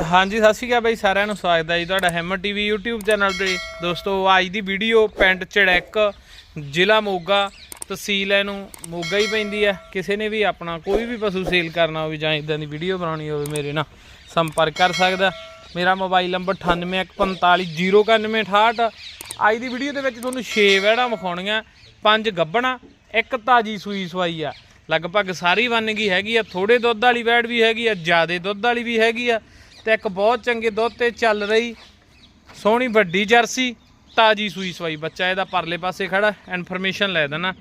ਹਾਂਜੀ, ਸਤਿ ਸ਼੍ਰੀ ਅਕਾਲ ਬਾਈ, ਸਾਰਿਆਂ ਨੂੰ ਸਵਾਗਤ ਹੈ ਜੀ ਤੁਹਾਡਾ ਹੈਮਰ ਟੀਵੀ YouTube ਚੈਨਲ ਤੇ। ਦੋਸਤੋ, ਅੱਜ ਦੀ ਵੀਡੀਓ ਪਿੰਡ ਚੜੈਕ, ਜ਼ਿਲ੍ਹਾ ਮੋਗਾ, ਤਹਿਸੀਲ ਇਹਨੂੰ ਮੋਗਾ ਹੀ ਪੈਂਦੀ ਆ ਕਿਸੇ ਨੇ ਵੀ ਆਪਣਾ ਕੋਈ ਵੀ ਪਸ਼ੂ ਸੇਲ ਕਰਨਾ ਹੋਵੇ ਜਾਂ ਇਦਾਂ ਦੀ ਵੀਡੀਓ ਬਣਾਉਣੀ ਹੋਵੇ, ਮੇਰੇ ਨਾਲ ਸੰਪਰਕ ਕਰ ਸਕਦਾ ਮੇਰਾ ਮੋਬਾਈਲ ਨੰਬਰ 9815409168 ਅੱਜ ਦੀ ਵੀਡੀਓ ਦੇ ਵਿੱਚ ਤੁਹਾਨੂੰ 6 ਵਹਿੜਾਂ ਵਿਖਾਉਣੀਆਂ, ਪੰਜ ਗੱਬਣਾ, ਇੱਕ ਤਾਜੀ ਸੂਈ ਸਵਾਈ ਆ। ਲਗਭਗ ਸਾਰੀ ਬਣ ਗਈ ਹੈਗੀ ਆ ਥੋੜੇ ਦੁੱਧ ਵਾਲੀ ਵੈੜ ਵੀ ਹੈਗੀ ਆ, ਜਿਆਦੇ ਦੁੱਧ ਵਾਲੀ ਵੀ ਹੈਗੀ ਆ। ਤੇ ਇੱਕ ਬਹੁਤ ਚੰਗੇ ਦੁੱਧ ਤੇ ਚੱਲ ਰਹੀ ਸੋਹਣੀ ਵੱਡੀ ਜਰਸੀ ਤਾਜੀ ਸੂਈ ਸਵਾਈ। ਬੱਚਾ ਇਹਦਾ ਪਰਲੇ ਪਾਸੇ ਖੜਾ ਇਨਫੋਰਮੇਸ਼ਨ ਲੈ ਦੇਣਾ।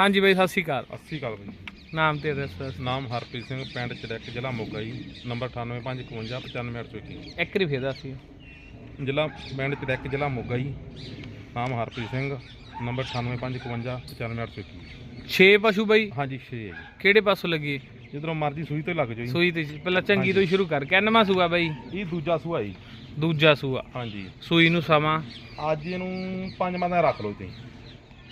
ਹਾਂਜੀ ਬਾਈ ਸਤਿ ਸ਼੍ਰੀ ਅਕਾਲ। ਅੱਸੀ ਕਾਲ ਬਾਈ। ਨਾਮ ਤੇ ਐਡਰੈਸ ਦੱਸ ਨਾਮ ਹਰਪ੍ਰੀਤ ਸਿੰਘ ਪਿੰਡ ਚੜੈਕ ਜ਼ਿਲ੍ਹਾ ਮੋਗਾ ਜੀ। ਨੰਬਰ 9855595821 ਇੱਕ। ਰੀ ਫੇਰ ਦੱਸੀ ਜ਼ਿਲ੍ਹਾ ਪਿੰਡ ਚੜੈਕ ਜ਼ਿਲ੍ਹਾ ਮੋਗਾ ਜੀ। ਨਾਮ ਹਰਪ੍ਰੀਤ ਸਿੰਘ ਨੰਬਰ 9855595821 6 ਪਸ਼ੂ ਬਾਈ? ਹਾਂਜੀ 6 ਹੈ ਜੀ। ਕਿਹੜੇ ਪਾਸੋਂ ਲੱਗੀ? ਜਿੱਧਰੋਂ ਮਰਜ਼ੀ ਸੂਈ ਤੇ ਲੱਗ ਜਾਓ ਜੀ। ਸੂਈ ਤੇ। ਪਹਿਲਾਂ ਚੰਗੀ ਤੋਂ ਹੀ ਸ਼ੁਰੂ ਕਰ ਕਿੰਨਵਾਂ ਸੂਆ ਬਾਈ? ਇਹ ਦੂਜਾ ਸੂਆ ਜੀ। ਦੂਜਾ ਸੂਆ। ਹਾਂਜੀ। ਸੂਈ ਨੂੰ ਸਮਾਂ? ਅੱਜ ਇਹਨੂੰ ਪੰਜ ਮਾਦਾ ਰੱਖ ਲਓ ਤੁਸੀਂ।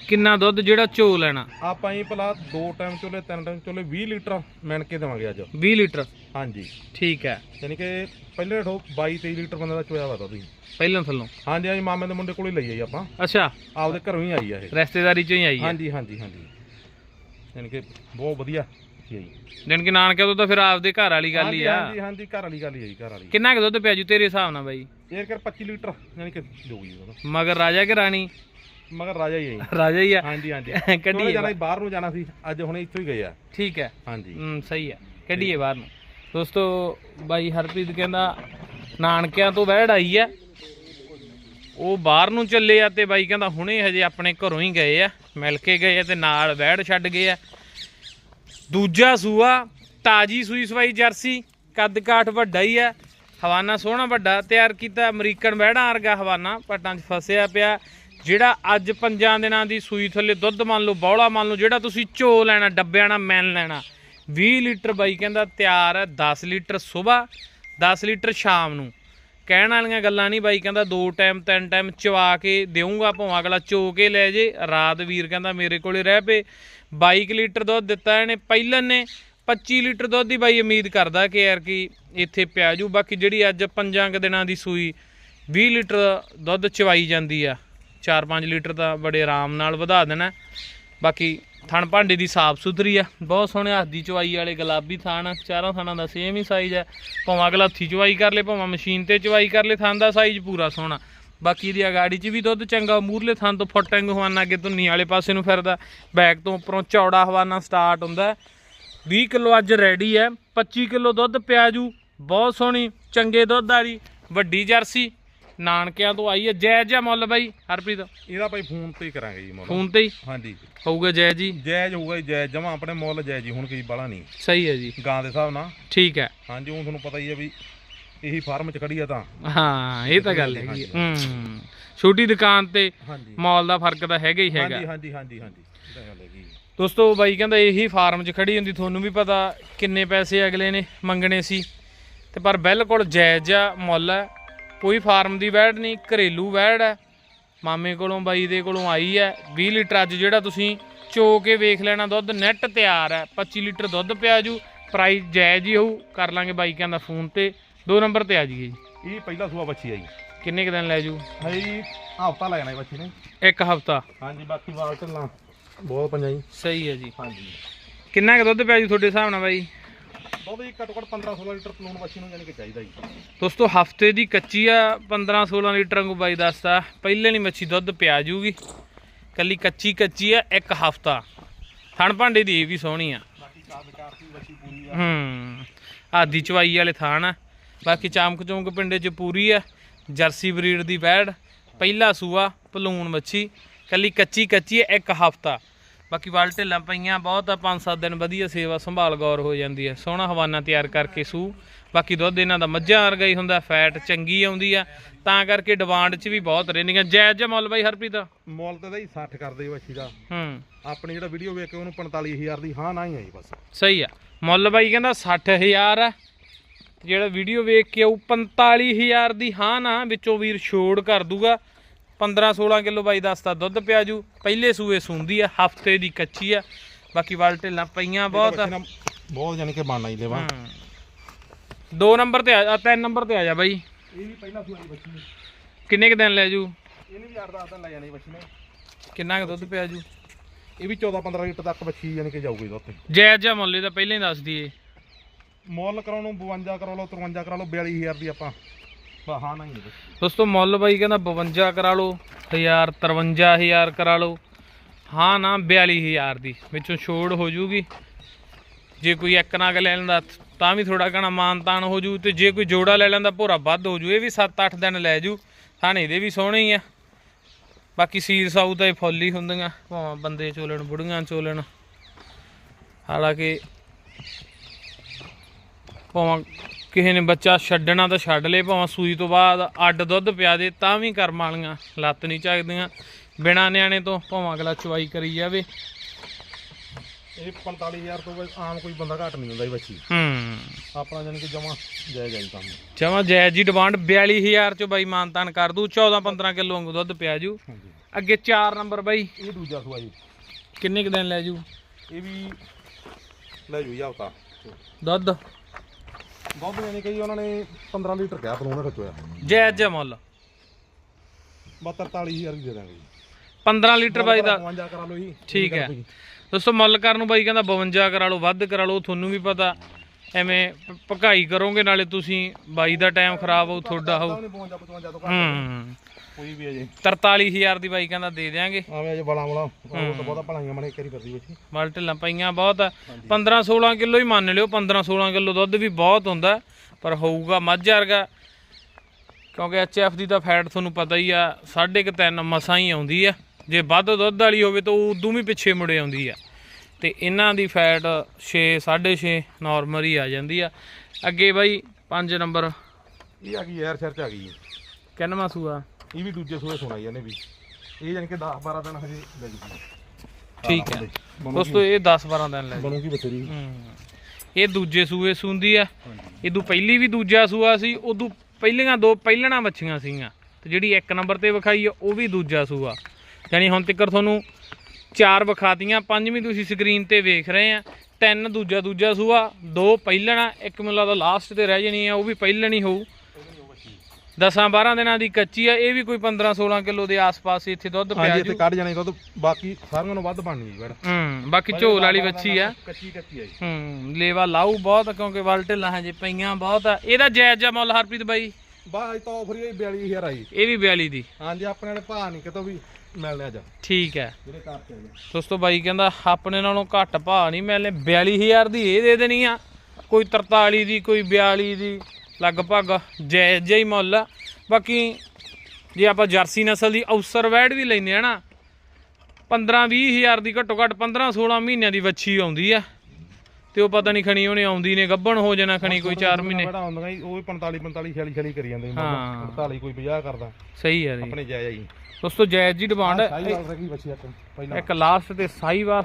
ਕਿੰਨਾ ਦੁੱਧ ਜਿਹੜਾ ਝੋ ਲੈਣਾ? ਆਪਾਂ ਇਹ ਭਲਾ ਦੋ ਟਾਈਮ ਚੋਲੇ ਤਿੰਨ ਟਾਈਮ ਚੋਲੇ 20 ਲੀਟਰ ਮਿਣ ਕੇ ਦੇਵਾਂਗੇ ਅੱਜ। 20 ਲੀਟਰ? ਹਾਂਜੀ। ਠੀਕ ਹੈ। ਯਾਨੀ ਕਿ ਪਹਿਲੇ ਠੋ 22 23 ਲੀਟਰ ਬੰਦੇ ਦਾ ਚੋਇਆ ਵਾ ਤੁਸੀਂ ਪਹਿਲਾਂ ਥੱਲੋਂ? ਹਾਂਜੀ ਹਾਂਜੀ ਮਾਮੇ ਦੇ ਮੁੰਡੇ ਕੋਲ ਹੀ ਲਈ ਆਈ ਆਪਾਂ। ਅੱਛਾ। ਆਪਦੇ ਘਰੋਂ ਹੀ ਆਈ ਆ ਇਹ। ਰਿਸ਼ਤੇਦਾਰੀ ਚੋਂ ਹੀ ਆਈ ਹੈ? ਹਾਂਜੀ ਹਾਂਜੀ ਹਾਂਜੀ। ਯਾਨੀ ਕਿ ਬਹੁਤ ਵਧੀਆ। ਜੀ ਜਣ ਕਿ ਨਾਨਕੇ ਤੋਂ ਤਾਂ ਫਿਰ ਆਪਦੇ ਘਰ ਵਾਲੀ ਗੱਲ ਹੀ ਆ। ਹਾਂਜੀ ਹਾਂਜੀ ਘਰ ਵਾਲੀ ਗੱਲ ਹੀ ਜੀ ਘਰ ਵਾਲੀ। ਕਿੰਨਾ ਕੁ ਦੁੱਧ ਪਿਆ ਜੂ ਤੇਰੇ ਹਿਸਾਬ ਨਾਲ ਬਾਈ? ਇਹ ਕਰ 25 ਲੀਟਰ ਯਾਨੀ ਕਿ ਜੋਗੀ ਉਹਦਾ। ਮਗਰ ਰਾਜਾ ਕਿ ਰਾਣੀ? ਮਗਰ ਰਾਜਾ ਹੀ ਹੈ ਰਾਜਾ ਹੀ ਆ? ਹਾਂਜੀ ਹਾਂਜੀ। ਕੱਢੀਏ ਕੱਢੀ ਜਾਣਾ ਬਾਹਰ। ਨੂੰ ਜਾਣਾ ਸੀ ਅੱਜ ਹੁਣੇ ਇੱਥੋਂ ਹੀ ਗਏ ਆ। ਠੀਕ ਹੈ। ਹਾਂਜੀ। ਹੂੰ ਸਹੀ ਹੈ। ਕੱਢੀਏ ਬਾਹਰ ਨੂੰ। ਦੋਸਤੋ ਬਾਈ ਹਰਪ੍ਰੀਤ ਕਹਿੰਦਾ ਨਾਨਕਿਆਂ ਤੋਂ ਵਹਿੜ ਆਈ ਆ ਉਹ ਬਾਹਰ ਨੂੰ ਚੱਲੇ ਆ ਤੇ ਬਾਈ ਕਹਿੰਦਾ ਹੁਣੇ ਹਜੇ ਆਪਣੇ ਘਰੋਂ ਹੀ ਗਏ ਆ। ਮਿਲ ਕੇ ਗਏ ਆ ਤੇ ਨਾਲ ਵਹਿੜ ਛੱਡ ਗਏ ਆ। ਦੂਜਾ ਸੂਆ, ਤਾਜੀ ਸੂਈ ਸਵਾਈ ਜਰਸੀ, ਕੱਦ ਕਾਠ ਵੱਡਾ ਹੀ ਆ ਹਵਾਨਾ ਸੋਹਣਾ ਵੱਡਾ, ਤਿਆਰ ਕੀਤਾ ਅਮਰੀਕਨ ਵਹਿੜਾਂ ਵਰਗਾ ਹਵਾਨਾ, ਪੱਟਾਂ 'ਚ ਫਸਿਆ ਪਿਆ, ਜਿਹੜਾ ਅੱਜ ਪੰਜਾਂ ਦਿਨਾਂ ਦੀ ਸੂਈ ਥੱਲੇ ਦੁੱਧ ਮੰਨ ਲਓ, ਬੌਲਾ ਮੰਨ ਲਓ, ਜਿਹੜਾ ਤੁਸੀਂ ਝੋ ਲੈਣਾ, ਡੱਬਿਆਂ ਨਾਲ ਮੈਨ ਲੈਣਾ 20 ਲੀਟਰ ਬਾਈ ਕਹਿੰਦਾ ਤਿਆਰ ਹੈ 10 ਲੀਟਰ ਸਵੇਰ 10 ਲੀਟਰ ਸ਼ਾਮ ਨੂੰ। ਕਹਿਣ ਵਾਲੀਆਂ ਗੱਲਾਂ ਨਹੀਂ, ਬਾਈ ਕਹਿੰਦਾ ਦੋ ਟਾਈਮ ਤਿੰਨ ਟਾਈਮ ਚਵਾ ਕੇ ਦੇਊਂਗਾ ਭਾਵੇਂ ਅਗਲਾ ਚੋ ਕੇ ਲੈ ਜੇ। ਰਾਤ ਵੀਰ ਕਹਿੰਦਾ ਮੇਰੇ ਕੋਲੇ ਰਹਿ ਪਏ। 22 ਲੀਟਰ ਦੁੱਧ ਦਿੱਤਾ ਇਹਨੇ ਪਹਿਲਨ ਨੇ 25 ਲੀਟਰ ਦੁੱਧ ਦੀ ਬਾਈ ਉਮੀਦ ਕਰਦਾ ਕਿ ਯਾਰ ਕੀ ਇੱਥੇ ਪਿਆ ਜੂ ਬਾਕੀ ਜਿਹੜੀ ਅੱਜ ਪੰਜਾਂ ਕੁ ਦਿਨਾਂ ਦੀ ਸੂਈ 20 ਲੀਟਰ ਦੁੱਧ ਚਵਾਈ ਜਾਂਦੀ ਆ। 4-5 ਲੀਟਰ ਤਾਂ ਬੜੇ ਆਰਾਮ ਨਾਲ ਵਧਾ ਦੇਣਾ। ਬਾਕੀ ਥਣ ਭਾਂਡੇ ਦੀ ਸਾਫ਼ ਸੁਥਰੀ ਆ ਬਹੁਤ ਸੋਹਣੇ ਹੱਥ ਦੀ ਚਵਾਈ ਵਾਲੇ ਗੁਲਾਬੀ ਥਣ ਆ, ਚਾਰਾਂ ਥਣਾਂ ਦਾ ਸੇਮ ਹੀ ਸਾਈਜ਼ ਹੈ ਭਾਵੇਂ ਅਗਲਾ ਹੱਥੀ ਚਵਾਈ ਕਰ ਲੇ ਭਾਵੇਂ ਮਸ਼ੀਨ ਤੇ ਚਵਾਈ ਕਰ ਲੇ ਥਣ ਦਾ ਸਾਈਜ਼ ਪੂਰਾ ਸੋਹਣਾ। ਬਾਕੀ ਦੀ ਅਗਾੜੀ 'ਚ ਵੀ ਦੁੱਧ ਚੰਗਾ ਮੂਰਲੇ ਥਣ ਤੋਂ ਫੁੱਟਿੰਗ ਹਵਾਨਾ ਅੱਗੇ ਧੁੰਨੀ ਵਾਲੇ ਪਾਸੇ ਨੂੰ ਫਿਰਦਾ। ਬੈਕ ਤੋਂ ਉੱਪਰੋਂ ਚੌੜਾ ਹਵਾਨਾ ਸਟਾਰਟ ਹੁੰਦਾ। ਹੈ। 20 ਕਿਲੋ ਅੱਜ ਰੈਡੀ ਹੈ 25 ਕਿਲੋ ਦੁੱਧ ਪਿਆਜੂ ਬਹੁਤ ਸੋਹਣੀ ਚੰਗੇ ਦੁੱਧ ਵਾਲੀ ਵੱਡੀ ਜਰਸੀ। ਨਾਨਕਿਆਂ ਤੋਂ ਆਈ ਹੈ। ਜਾਇਜ਼ ਜਿਹਾ ਮੁੱਲ ਬਾਈ ਹਰਪ੍ਰੀਤ। ਇਹਦਾ ਭਾਈ ਫੋਨ ਤੇ ਹੀ ਕਰਾਂਗੇ ਜੀ ਮੁੱਲ। ਫੋਨ ਤੇ ਹੀ? ਹਾਂਜੀ। ਹੋਊਗਾ ਜਾਇਜ਼ ਜੀ। ਜਾਇਜ਼ ਹੋਊਗਾ ਜੀ ਜਮਾ ਆਪਣੇ ਮੁੱਲ ਜਾਇਜ਼ ਜੀ ਹੁਣ ਕੋਈ ਬਾਲਾ ਨਹੀਂ। ਸਹੀ ਹੈ ਜੀ। ਗਾਂ ਦੇ ਹਿਸਾਬ ਨਾਲ। ਠੀਕ ਹੈ। ਹਾਂਜੀ ਉਹ ਤੁਹਾਨੂੰ ਪਤਾ ਹੀ ਹੈ ਵੀ ਇਹੀ ਫਾਰਮ ਚ ਖੜੀ ਆ ਤਾਂ। ਹਾਂ ਇਹ ਤਾਂ ਗੱਲ ਹੈਗੀ ਹੈ। ਛੋਟੀ ਦੁਕਾਨ ਤੇ ਮਾਲ ਦਾ ਫ਼ਰਕ ਤਾਂ ਹੈਗਾ ਹੀ ਹੈਗਾ। ਹਾਂਜੀ ਹਾਂਜੀ ਹਾਂਜੀ ਹਾਂਜੀ। ਇਹ ਤਾਂ ਗੱਲ ਹੈਗੀ। ਦੋਸਤੋ ਬਾਈ ਕਹਿੰਦਾ ਇਹੀ ਫਾਰਮ 'ਚ ਖੜੀ ਹੁੰਦੀ ਤੁਹਾਨੂੰ ਵੀ ਪਤਾ ਕਿੰਨੇ ਪੈਸੇ ਅਗਲੇ ਨੇ ਮੰਗਣੇ ਸੀ। ਤੇ ਪਰ ਬਿਲਕੁਲ ਜਾਇਜ਼ ਜਿਹਾ ਮੁੱਲ ਹੈ। ਕੋਈ ਫਾਰਮ ਦੀ ਵੈੜ ਨਹੀਂ ਘਰੇਲੂ ਵੈੜ ਹੈ। ਮਾਮੇ ਕੋਲੋਂ ਬਾਈ ਦੇ ਕੋਲੋਂ ਆਈ ਹੈ। 20 ਲੀਟਰ ਅੱਜ ਜਿਹੜਾ ਤੁਸੀਂ ਚੋ ਕੇ ਵੇਖ ਲੈਣਾ ਦੁੱਧ ਨੈਟ ਤਿਆਰ ਹੈ। 25 ਲੀਟਰ ਦੁੱਧ ਪਿਆ ਜੂ ਪ੍ਰਾਈਸ ਜਾਇਜ਼ ਹੀ ਹੋਊ। ਕਰ ਲਾਂਗੇ ਬਾਈ ਕਹਿੰਦਾ ਫੋਨ ਤੇ। ਦੋ ਨੰਬਰ ਤੇ ਆ ਜਾਈਏ ਜੀ। ਇਹ ਪਹਿਲਾ ਸੂਆ ਬੱਚੀ ਆ ਜੀ। ਕਿੰਨੇ ਕੁ ਦਿਨ ਲੈ ਜੂ? ਜੀ ਹਫਤਾ ਲੈ ਜਾਣਾ ਬੱਚੀ ਨੇ। ਇੱਕ ਹਫਤਾ। ਹਾਂਜੀ ਬਾਕੀ ਵਾਲ ਢੱਲਾਂ ਬਹੁਤ ਪੰਜਾਂ ਜੀ। ਸਹੀ ਹੈ ਜੀ। ਹਾਂਜੀ। ਕਿੰਨਾ ਕੁ ਦੁੱਧ ਪਿਆ ਜੂ ਤੁਹਾਡੇ ਹਿਸਾਬ ਨਾਲ ਬਾਈ? ਦੁੱਧ ਜੀ ਘੱਟੋ ਘੱਟ 15 16 ਲੀਟਰ ਪਲੂਣ ਬੱਚੀ ਨੂੰ ਜਾਨੀ ਕਿ ਚਾਹੀਦਾ ਜੀ। ਦੋਸਤੋ ਹਫ਼ਤੇ ਦੀ ਕੱਚੀ ਆ 15 16 ਲੀਟਰ ਵਾਂਗੂ ਬਾਈ ਦੱਸਦਾ ਪਹਿਲੇ ਨਹੀਂ ਮੱਛੀ ਦੁੱਧ ਪਿਆ ਜੂਗੀ। ਕੱਲੀ ਕੱਚੀ ਕੱਚੀ ਆ ਇੱਕ ਹਫਤਾ। ਥਣ ਭਾਂਡੇ ਦੀ ਇਹ ਵੀ ਸੋਹਣੀ ਆ। ਬਾਕੀ ਵਿਕਾਰ ਦੀ ਬੱਚੀ ਪੂਰੀ ਹੂੰ ਆਦੀ ਚਵਾਈ ਵਾਲੇ ਥਾਣ ਆ। ਬਾਕੀ ਚਾਮਕ ਚੌਂਕ ਪਿੰਡੇ 'ਚ ਪੂਰੀ ਆ। ਜਰਸੀ ਬਰੀਡ ਦੀ ਬੈੜ ਪਹਿਲਾ ਸੂਆ ਪਲੂਣ ਮੱਛੀ। ਕੱਲੀ ਕੱਚੀ ਕੱਚੀ ਆ ਇੱਕ ਹਫਤਾ। ਬਾਕੀ ਵਾਲ ਢਿੱਲਾਂ ਪਈਆਂ ਬਹੁਤ ਆ 5-7 ਦਿਨ ਵਧੀਆ ਸੇਵਾ ਸੰਭਾਲ ਗੌਰ ਹੋ ਜਾਂਦੀ ਹੈ ਸੋਹਣਾ ਹਵਾਨਾ ਤਿਆਰ ਕਰਕੇ ਸੂ। ਬਾਕੀ ਦੁੱਧ ਇਹਨਾਂ ਦਾ ਮੱਝਾਂ ਵਰਗਾ ਹੀ ਹੁੰਦਾ ਫੈਟ ਚੰਗੀ ਆਉਂਦੀ ਆ। ਤਾਂ ਕਰਕੇ ਡਿਮਾਂਡ 'ਚ ਵੀ ਬਹੁਤ ਰਹਿੰਦੀਆਂ। ਜਾਇਜ਼ ਜਿਹਾ ਮੁੱਲ ਬਾਈ ਹਰਪ੍ਰੀਤ? ਮੁੱਲ ਤੇ ਦਾ ਹੀ 60 ਕਰਦੇ ਬੱਚੀ ਦਾ। ਹੂੰ। ਆਪਣੀ ਜਿਹੜਾ ਵੀਡੀਓ ਵੇਖ ਕੇ ਉਹਨੂੰ 45000 ਦੀ ਹਾਂ ਨਾ ਹੀ ਆਈ ਬਸ। ਸਹੀ ਆ। ਮੁੱਲ ਬਾਈ ਕਹਿੰਦਾ 60000 ਆ। ਜਿਹੜਾ ਵੀਡੀਓ ਵੇਖ ਕੇ ਆਊ 45000 ਦੀ ਹਾਂ ਨਾ ਵਿੱਚੋਂ ਵੀਰ ਛੋੜ ਕਰ ਦੂਗਾ। 15 16 ਕਿਲੋ ਬਾਈ ਦੱਸਦਾ ਦੁੱਧ ਪਿਆ ਜੂ। ਪਹਿਲੇ ਸੂਏ ਸੁੰਦੀ ਆ ਹਫ਼ਤੇ ਦੀ ਕੱਚੀ ਆ। ਬਾਕੀ ਵਾਲ ਢਿੱਲਾਂ ਪਈਆਂ ਬਹੁਤ ਆ। ਬਹੁਤ ਜਾਨੀ ਕਿ ਬਣਨਾ ਹੀ ਦੇਵਾ। ਦੋ ਨੰਬਰ ਤੇ ਆ ਤਿੰਨ ਨੰਬਰ ਤੇ ਆ ਜਾ ਬਾਈ। ਇਹ ਵੀ ਪਹਿਲਾਂ ਸੂਈ ਬੱਚੀ ਕਿੰਨੇ ਕ ਦਿਨ ਲੈ ਜੂ? ਇਹਨੇ ਵੀ 8-10 ਦਿਨ ਲੈ ਜਾਣੀ ਬੱਚੀ ਨੇ। ਕਿੰਨਾ ਕ ਦੁੱਧ ਪਿਆ ਜੂ? ਇਹ ਵੀ 14-15 ਲੀਟਰ ਤੱਕ ਬੱਚੀ ਯਾਨੀ ਕਿ ਜਾਊਗੀ ਦੁੱਧ ਤੇ। ਜਾਇਜ਼ ਮੁੱਲ ਇਹਦਾ ਪਹਿਲਾਂ ਹੀ ਦੱਸ ਦਈਏ। ਮੁੱਲ ਕਰਾਉਣ ਨੂੰ 52 ਕਰਾ ਲਓ 53 ਕਰਾ ਲਓ 42000 ਦੀ ਆਪਾਂ ਬਾ ਹਾਂ ਦੋਸਤੋ, ਮੁੱਲ ਬਾਈ ਕਹਿੰਦਾ 52 ਕਰਾ ਲਓ 1000 53000 ਕਰਾ ਲਓ। ਹਾਂ ਨਾ 42000 ਦੀ। ਵਿੱਚੋਂ ਛੋੜ ਹੋ ਜੂਗੀ। ਜੇ ਕੋਈ ਇੱਕ ਨਾਗ ਲੈ ਲੈਂਦਾ, ਤਾਂ ਵੀ ਥੋੜਾ ਘਣਾ ਮਾਨਤਾਨ ਹੋ ਜੂ। ਤੇ ਜੇ ਕੋਈ ਜੋੜਾ ਲੈ ਲੈਂਦਾ, ਭੋਰਾ ਵੱਧ ਹੋ ਜੂ। ਇਹ ਵੀ 7-8 ਦਿਨ ਲੈ ਜੂ। ਥਾਣੇ ਇਹਦੇ ਵੀ ਸੋਹਣੇ ਹੀ ਆ। ਬਾਕੀ ਸੀਰ ਸਾਊ ਤਾਂ ਇਹ ਫੁੱਲ ਹੀ ਹੁੰਦੀਆਂ। ਭਾਵੇਂ ਬੰਦੇ ਚੋਲਣ, ਬੁੜੀਆਂ ਚੋਲਣ। ਹਾਲਾਂਕਿ, ਭਾਵੇਂ ਕਿਸੇ ਨੇ ਬੱਚਾ ਛੱਡਣਾ ਤਾਂ ਛੱਡ ਲੇ ਭਾਵੇਂ ਸੂਈ ਤੋਂ ਬਾਅਦ ਅੱਡ ਦੁੱਧ ਪਿਆ ਦੇ ਤਾਂ ਵੀ ਕਰਮ ਵਾਲੀਆਂ ਲੱਤ ਨਹੀਂ ਚੱਕਦੀਆਂ। ਬਿਨਾ ਨਿਆਣੇ ਤੋਂ ਭਾਵੇਂ ਅਗਲਾ ਚਵਾਈ ਕਰੀ ਜਾਵੇ। ਇਹ 45000 ਤੋਂ ਬਾਅਦ ਆਮ ਕੋਈ ਬੰਦਾ ਘੱਟ ਨਹੀਂ ਹੁੰਦਾ ਇਹ ਬੱਚੀ। ਹੂੰ। ਆਪਣਾ ਜਾਨੀ ਕਿ ਜਮਾ ਜਾਇਜ਼ ਜਾਈ ਕੰਮ। ਜਮਾ ਜਾਇਜ਼ ਜੀ ਡਿਮਾਂਡ 42000 ਚ ਬਾਈ ਮਾਨਤਾਨ ਕਰ ਦੂ 14 15 ਕਿਲੋ ਵਾਂਗੂ ਦੁੱਧ ਪਿਆ ਜੂ। ਅੱਗੇ 4 ਨੰਬਰ ਬਾਈ। ਇਹ ਦੂਜਾ ਸੂਆ ਜੀ। ਕਿੰਨੇ ਕ ਦਿਨ ਲੈ ਜੂ? ਇਹ ਵੀ ਲੈ ਜੂ ਹਫਤਾ। ਦੁੱਧ? ਦੁੱਧ ਯਾਨੀ ਕਿ ਜੀ ਉਹਨਾਂ ਨੇ 15 ਲੀਟਰ ਕਿਹਾ ਪਰ ਉਹਨੇ ਖਚੋਇਆ। ਜਾਇਜ਼ ਜਿਹਾ ਮੁੱਲ। 42000 ਦੀ ਦੇ ਦਾਂਗੇ ਜੀ। 15 ਲੀਟਰ ਬਾਈ ਦਾ। 52 ਕਰਾ ਲਓ ਜੀ ਠੀਕ ਹੈ। ਦੋਸਤੋ ਮੁੱਲ ਕਰਨ ਨੂੰ ਬਾਈ ਕਹਿੰਦਾ 52 ਕਰਾ ਲਓ ਵੱਧ ਕਰਾ ਲਓ ਤੁਹਾਨੂੰ ਵੀ ਪਤਾ। ਐਵੇਂ ਭਕਾਈ ਕਰੋਗੇ ਨਾਲੇ ਤੁਸੀਂ ਬਾਈ ਦਾ ਟਾਈਮ ਖਰਾਬ ਹੋਊ ਤੁਹਾਡਾ ਹੋਊ। 52 55 ਤੋਂ ਘੱਟ ਹੂੰ। ਕੋਈ ਵੀ ਅਜੇ 43000 ਦੀ ਬਾਈ ਕਹਿੰਦਾ ਦੇ ਦਿਆਂਗੇ। ਆਵੇਂ ਅਜੇ ਬਲਾ ਬਲਾ ਉਹ ਤਾਂ ਬਹੁਤਾ ਭਲਾਈਆਂ ਮਣੇ ਕਰੀ ਫਿਰਦੀ ਬੱਚੀ ਮਲ ਢਿੱਲਾਂ ਪਈਆਂ ਬਹੁਤ। ਆ 15 16 ਕਿਲੋ ਹੀ ਮੰਨ ਲਿਓ 15 16 ਕਿਲੋ ਦੁੱਧ ਵੀ ਬਹੁਤ ਹੁੰਦਾ ਪਰ ਹੋਊਗਾ ਮੱਝ ਵਰਗਾ। ਕਿਉਂਕਿ ਐਚਐਫ ਦੀ ਤਾਂ ਫੈਟ ਤੁਹਾਨੂੰ ਪਤਾ ਹੀ ਆ ਸਾਢੇ ਕੁ ਤਿੰਨ ਮਸਾਂ ਹੀ ਆਉਂਦੀ ਆ। ਜੇ ਵੱਧ ਦੁੱਧ ਵਾਲੀ ਹੋਵੇ ਤਾਂ ਉਹ ਉਦੋਂ ਵੀ ਪਿੱਛੇ ਮੁੜੇ ਆਉਂਦੀ ਆ। ਤੇ ਇਹਨਾਂ ਦੀ ਫੈਟ 6 6.5 ਨਾਰਮਲ ਹੀ ਆ ਜਾਂਦੀ ਆ। ਅੱਗੇ ਬਾਈ 5 ਨੰਬਰ। ਇਹ ਆ ਗਈ ਯਾਰ ਸਿਰ ਚ ਆ ਗਈ। ਕਿੰਨਵਾਂ ਸੂਆ? ਇਹ ਵੀ ਦੂਜੇ ਸੂਏ ਸੁਣਾਈ ਇਹਨੇ ਵੀ। ਇਹ ਜਾਨੀ ਕਿ 10 12 ਦਿਨ ਹਜੇ ਲੈ ਜੂਗੀ। ਠੀਕ ਹੈ। ਦੋਸਤੋ ਇਹ 10 12 ਦਿਨ ਲੈ ਬਣੂਗੀ ਬਥੇਰੀ। ਹੂੰ। ਇਹ ਦੂਜੇ ਸੂਏ ਸੂੰਦੀ ਆ। ਇਦੋਂ ਪਹਿਲੀ ਵੀ ਦੂਜਾ ਸੂਆ ਸੀ ਉਦੋਂ ਪਹਿਲੀਆਂ ਦੋ ਪਹਿਲਣਾ ਬੱਚੀਆਂ ਸੀਗੀਆਂ। ਤੇ ਜਿਹੜੀ ਇੱਕ ਨੰਬਰ ਤੇ ਵਿਖਾਈ ਆ ਉਹ ਵੀ ਦੂਜਾ ਸੂਆ। ਯਾਨੀ ਹੁਣ ਤੱਕ ਤੁਹਾਨੂੰ ਚਾਰ ਵਿਖਾਤੀਆਂ ਪੰਜਵੀਂ ਤੁਸੀਂ ਸਕਰੀਨ ਤੇ ਵੇਖ ਰਹੇ ਆ। ਤਿੰਨ ਦੂਜਾ ਦੂਜਾ ਸੂਆ ਦੋ ਪਹਿਲਣਾ ਇੱਕ ਮੈਨੂੰ ਲੱਗਦਾ ਲਾਸਟ ਤੇ ਰਹਿ ਜਾਣੀ ਆ ਉਹ ਵੀ ਪਹਿਲਣੀ ਹੋਊ। 10 12 ਦਿਨਾਂ ਦੀ ਕੱਚੀ ਆ ਇਹ ਵੀ ਕੋਈ 15 16 ਕਿਲੋ ਦੇ ਆਸ-ਪਾਸ ਇੱਥੇ ਦੁੱਧ ਪਿਆ ਹਾਂਜੀ ਜੂ। ਇੱਥੇ ਕੱਢ ਜਾਣੀ ਦੁੱਧ ਬਾਕੀ ਸਾਰਿਆਂ ਨੂੰ ਵੱਧ ਬਣਨੀ ਜੀ ਬੜ ਹੂੰ ਬਾਕੀ ਝੋਲ ਵਾਲੀ ਬੱਚੀ ਆ। ਕੱਚੀ ਕੱਚੀ ਆ ਜੀ। ਹੂੰ ਲੇਵਾ ਲਾਊ ਬਹੁਤ ਕਿਉਂਕਿ ਵਲ ਢਿੱਲਾਂ ਹਜੇ ਪਈਆਂ ਬਹੁਤ ਆ। ਇਹਦਾ ਜਾਇਜ਼ ਜਿਹਾ ਮੁੱਲ ਹਰਪ੍ਰੀਤ ਬਾਈ? ਬਾਅਦ ਤਾਂ ਆਫਰ ਹੀ 42000 ਆਈ ਇਹ ਵੀ 42 ਦੀ। ਹਾਂਜੀ ਆਪਣੇ ਵਾਲੇ ਭਾਅ ਨਹੀਂ ਕਿਤੋਂ ਵੀ। ਮਿਲਨੇ ਅੱਜ ਠੀਕ ਹੈ। ਜਿਹੜੇ ਘਰ ਤੇ ਆ। ਦੋਸਤੋ ਬਾਈ ਕਹਿੰਦਾ ਆਪਣੇ ਨਾਲੋਂ ਘੱਟ ਭਾਅ ਨਹੀਂ ਮਿਲਨੇ 42000 ਦੀ ਇਹ ਦੇ ਦੇਣੀ ਆ। ਕੋਈ 43 ਦੀ ਕੋਈ 42 ਦੀ ਲਗਭਗ ਜਾਇਜ਼ ਜਿਹਾ ਹੀ ਮੁੱਲ ਆ। ਬਾਕੀ ਜੇ ਆਪਾਂ ਜਰਸੀ ਨਸਲ ਦੀ ਔਸਰ ਵੈੜ ਵੀ ਲੈਨੇ ਆ ਨਾ 15 20000 ਦੀ ਘੱਟੋ ਘੱਟ 15 16 ਮਹੀਨਿਆਂ ਦੀ ਵੱਛੀ ਆਉਂਦੀ ਆ। ਤੇ ਉਹ ਪਤਾ ਨਹੀਂ ਖਣੀ ਉਹਨੇ ਆਉਂਦੀ ਨੇ ਗੱਭਣ ਹੋ ਜਾਣਾ ਖਣੀ ਕੋਈ 4 ਮਹੀਨੇ। ਬੜਾ ਹੁੰਦੀਆਂ ਜੀ ਉਹ ਵੀ 45 45 46 46 ਕਰੀ ਜਾਂਦੇ ਹਾਂ। 48 ਕੋਈ 50 ਕਰਦਾ। ਸਹੀ ਹੈ ਜੀ। ਆਪਣੇ ਜਾਇਜ਼ ਜੀ। ਦੋਸਤੋ ਜਾਇਜ਼ ਜੀ ਡਿਮਾਂਡ ਬੱਚੀ ਇੱਕ ਪਹਿਲਾਂ। ਇੱਕ ਲਾਸਟ ਤੇ ਸਾਈਵਾਲ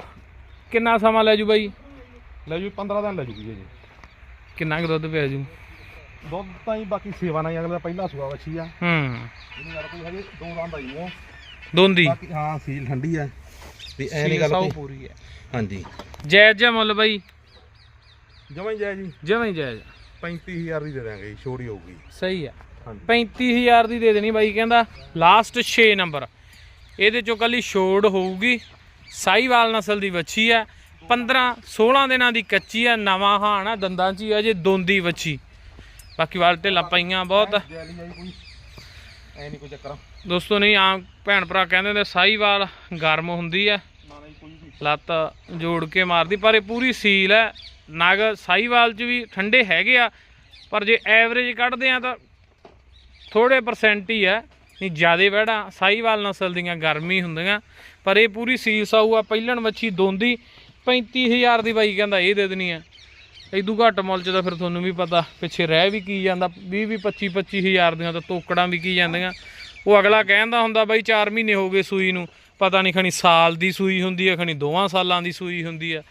ਕਿੰਨਾ ਸਮਾਂ ਲੈ ਜੂ ਬਾਈ? ਲੈ ਜੂ 15 ਦਿਨ ਲੈ ਜੂਗੀ ਜੀ ਕਿੰਨਾ ਕੁ ਦੁੱਧ ਪਿਆ ਜੂ? ਦੁੱਧ ਤਾਂ ਹੀ ਬਾਕੀ ਸੇਵਾ ਨਾਲ ਅਗਲਾ ਪਹਿਲਾ ਸੁਆ ਬੱਚੀ ਆ। ਹੂੰ। ਇਹਨੂੰ ਗੱਲ ਕੋਈ ਹਜੇ ਦੋ ਦੰਦ ਆਈ ਉਹ ਦੋਂਦੀ। ਬਾਕੀ ਹਾਂ ਸੀਲ ਠੰਡੀ ਆ। ਤੇ ਐ ਨਹੀਂ ਗੱਲ ਪੂਰੀ ਹੈ ਹਾਂਜੀ। ਜਾਇਜ਼ ਜਿਹਾ ਮੁੱਲ ਬਾਈ। ਜਮਾਂ ਹੀ ਜਾਇਜ਼ ਜੀ। ਹੀ ਜਾਇਜ਼। 35000 ਦੀ ਦੇ ਦਾਂਗੇ ਜੀ ਛੋੜੀ ਹੋਊਗੀ। ਸਹੀ ਹੈ ਹਾਂਜੀ। 35000 ਦੀ ਦੇ ਦੇਣੀ ਬਾਈ ਕਹਿੰਦਾ ਲਾਸਟ 6 ਨੰਬਰ ਇਹਦੇ ਚੋਂ ਕੱਲੀ ਛੋੜ ਹੋਊਗੀ। ਸਾਈਵਾਲ ਨਸਲ ਦੀ ਵੱਛੀ ਆ। 15 16 ਦਿਨਾਂ ਦੀ ਕੱਚੀ ਆ ਨਵਾਂ ਹਾਣ ਆ ਦੰਦਾਂ 'ਚ ਹੀ ਅਜੇ ਦੋਂਦੀ ਵੱਛੀ। ਬਾਕੀ ਵਾਲ ਢਿੱਲਾਂ ਪਈਆਂ ਬਹੁਤ ਆ। ਜੈਲੀ ਆਈ ਕੋਈ ਐ ਨਹੀਂ ਕੋਈ ਚੱਕਰ। ਦੋਸਤੋ ਨਹੀਂ ਆਮ ਭੈਣ ਭਰਾ ਕਹਿੰਦੇ ਹੁੰਦੇ ਸਾਈਵਾਲ ਗਰਮ ਹੁੰਦੀ ਆ। ਨਾ ਨਹੀਂ ਕੋਈ ਵੀ। ਲੱਤ ਜੋੜ ਕੇ ਮਾਰਦੀ ਪਰ ਇਹ ਪੂਰੀ ਸੀਲ ਹੈ ਨਗ ਸਾਈਵਾਲ ਚ ਵੀ ਠੰਡੇ ਹੈਗੇ ਆ, ਪਰ ਜੇ ਐਵਰੇਜ ਕੱਢਦੇ ਆ ਤਾਂ ਥੋੜੇ ਪਰਸੈਂਟ ਹੀ ਆ, ਨਹੀਂ ਜਿਆਦੇ ਵੜਾ ਸਾਈਵਾਲ ਨਸਲ ਦੀਆਂ ਗਰਮੀ ਹੁੰਦੀਆਂ, ਪਰ ਇਹ ਪੂਰੀ ਸੀਲ ਸਾਊ ਆ, ਪਹਿਲਣ ਮੱਛੀ ਦੋਂਦੀ 35000 ਦੀ ਬਾਈ ਕਹਿੰਦਾ ਇਹ ਦੇ ਦੇਣੀ ਆ। ਇਦੂ ਘੱਟ ਮੁੱਲ ਚ ਤਾਂ ਫਿਰ ਤੁਹਾਨੂੰ ਵੀ ਪਤਾ, ਪਿੱਛੇ ਰਹਿ ਵੀ ਕੀ ਜਾਂਦਾ 20 20 25 25000 ਦੀਆਂ ਤਾਂ ਤੋਕੜਾਂ ਵੀ ਕੀ ਜਾਂਦੀਆਂ। ਉਹ ਅਗਲਾ ਕਹਿੰਦਾ ਹੁੰਦਾ ਬਾਈ 4 ਮਹੀਨੇ ਹੋ ਗਏ ਸੂਈ ਨੂੰ, ਪਤਾ ਨਹੀਂ ਖਣੀ ਸਾਲ ਦੀ ਸੂਈ ਹੁੰਦੀ ਆ, ਖਣੀ ਦੋਵਾਂ ਸਾਲਾਂ ਦੀ ਸੂਈ ਹੁੰਦੀ ਆ।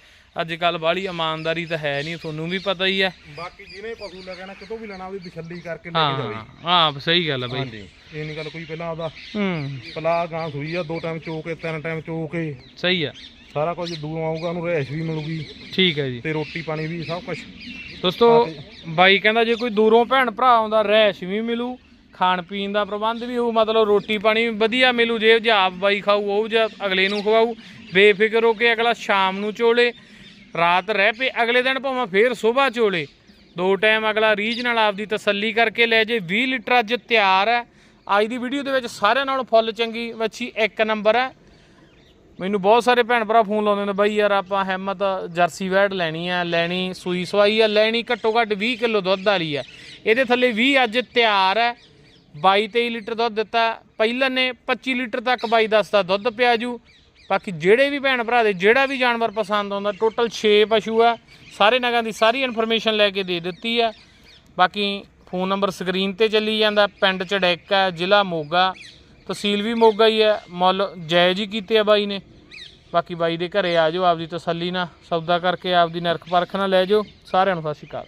ਅੱਜ ਕੱਲ ਬਾਹਲੀ ਇਮਾਨਦਾਰੀ ਤਾਂ ਹੈ ਨਹੀਂ ਤੁਹਾਨੂੰ ਵੀ ਪਤਾ ਹੀ ਹੈ। ਬਾਕੀ ਜਿਹਨੇ ਪਸ਼ੂ ਲੈ ਨਾ ਕਿਤੋਂ ਵੀ ਲੈਣਾ ਉਹਦੀ ਵਿਛੱਲੀ ਕਰਕੇ ਲੈ ਕੇ ਜਾਵੇ। ਹਾਂ ਹਾਂ ਸਹੀ ਗੱਲ ਹੈ ਬਾਈ। ਹਾਂਜੀ। ਇਹ ਨਹੀਂ ਗੱਲ ਕੋਈ ਪਹਿਲਾਂ ਆਪਦਾ ਹੂੰ। ਪਲਾ ਗਾਂ ਸੂਈ ਆ ਦੋ ਟਾਈਮ ਚੋ ਕੇ ਤਿੰਨ ਟਾਈਮ ਚੋ ਕੇ। ਸਹੀ ਹੈ ਸਾਰਾ ਕੁਝ ਦੂਰ ਆਊਗਾ ਉਹਨੂੰ ਰਹਿਸ਼ ਵੀ ਮਿਲੂਗੀ। ਠੀਕ ਹੈ ਜੀ। ਤੇ ਰੋਟੀ ਪਾਣੀ ਵੀ ਸਭ ਕੁਝ ਦੋਸਤੋ ਬਾਈ ਕਹਿੰਦਾ ਜੇ ਕੋਈ ਦੂਰੋਂ ਭੈਣ ਭਰਾ ਆਉਂਦਾ ਰਹਿਸ਼ ਵੀ ਮਿਲੂ ਖਾਣ ਪੀਣ ਦਾ ਪ੍ਰਬੰਧ ਵੀ ਹੋਊ ਮਤਲਬ ਰੋਟੀ ਪਾਣੀ ਵਧੀਆ ਮਿਲੂ ਜੇ ਜੇ ਆਪ ਬਾਈ ਖਾਊ ਉਹ ਜਾਂ ਅਗਲੇ ਨੂੰ ਖਵਾਊ। ਬੇਫਿਕਰ ਹੋ ਕੇ ਅਗਲਾ ਸ਼ਾਮ ਨੂੰ ਚੋਲੇ ਰਾਤ ਰਹਿ ਪਏ, ਅਗਲੇ ਦਿਨ ਭਾਵੇਂ ਫੇਰ ਸਵੇਰ ਚੋਲੇ। ਦੋ ਟਾਈਮ ਅਗਲਾ ਰੀਝ ਨਾਲ ਆਪਦੀ ਤਸੱਲੀ ਕਰਕੇ ਲੈ ਜੇ 20 ਲੀਟਰ ਅੱਜ ਤਿਆਰ ਹੈ। ਅੱਜ ਦੀ ਵੀਡੀਓ ਦੇ ਵਿੱਚ ਸਾਰਿਆਂ ਨਾਲੋਂ ਫੁੱਲ ਚੰਗੀ ਵੱਛੀ ਇੱਕ ਨੰਬਰ ਹੈ। ਮੈਨੂੰ ਬਹੁਤ ਸਾਰੇ ਭੈਣ ਭਰਾ ਫੋਨ ਲਾਉਂਦੇ ਨੇ, ਬਾਈ ਯਾਰ ਆਪਾਂ ਹਿੰਮਤ ਜਰਸੀ ਵੈਡ ਲੈਣੀ ਆ ਲੈਣੀ ਸੂਈ ਸਵਾਈ ਆ ਲੈਣੀ ਘੱਟੋ ਘੱਟ 20 ਕਿਲੋ ਦੁੱਧ ਵਾਲੀ ਆ ਇਹਦੇ ਥੱਲੇ 20 ਅੱਜ ਤਿਆਰ ਹੈ। 22 23 ਲੀਟਰ ਦੁੱਧ ਦਿੱਤਾ, ਪਹਿਲਾਂ ਨੇ 25 ਲੀਟਰ ਤੱਕ ਬਾਈ ਦੱਸਦਾ ਦੁੱਧ ਪਿਆ ਜੂ। ਬਾਕੀ ਜਿਹੜੇ ਵੀ ਭੈਣ ਭਰਾ ਦੇ, ਜਿਹੜਾ ਵੀ ਜਾਨਵਰ ਪਸੰਦ ਆਉਂਦਾ ਟੋਟਲ 6 ਪਸ਼ੂ ਆ। ਸਾਰੇ ਨਗਾਂ ਦੀ ਸਾਰੀ ਇਨਫੋਰਮੇਸ਼ਨ ਲੈ ਕੇ ਦੇ ਦਿੱਤੀ ਆ। ਬਾਕੀ ਫੋਨ ਨੰਬਰ ਸਕਰੀਨ ਤੇ ਚੱਲੀ ਜਾਂਦਾ, ਪਿੰਡ ਚੜੈਕਾ, ਜ਼ਿਲ੍ਹਾ ਮੋਗਾ। ਤਹਿਸੀਲ ਵੀ ਮੋਗਾ ਹੀ ਹੈ ਮੁੱਲ ਜਾਇਜ਼ ਹੀ ਕੀਤੇ ਆ ਬਾਈ ਨੇ। ਬਾਕੀ ਬਾਈ ਦੇ ਘਰੇ ਆ ਜਾਓ, ਆਪਦੀ ਤਸੱਲੀ ਨਾਲ, ਸੌਦਾ ਕਰਕੇ ਆਪਦੀ ਨਰਖ ਪਰਖ ਨਾਲ ਲੈ ਜਾਓ। ਸਾਰਿਆਂ ਨੂੰ ਸਤਿ ਸ਼੍ਰੀ ਅਕਾਲ।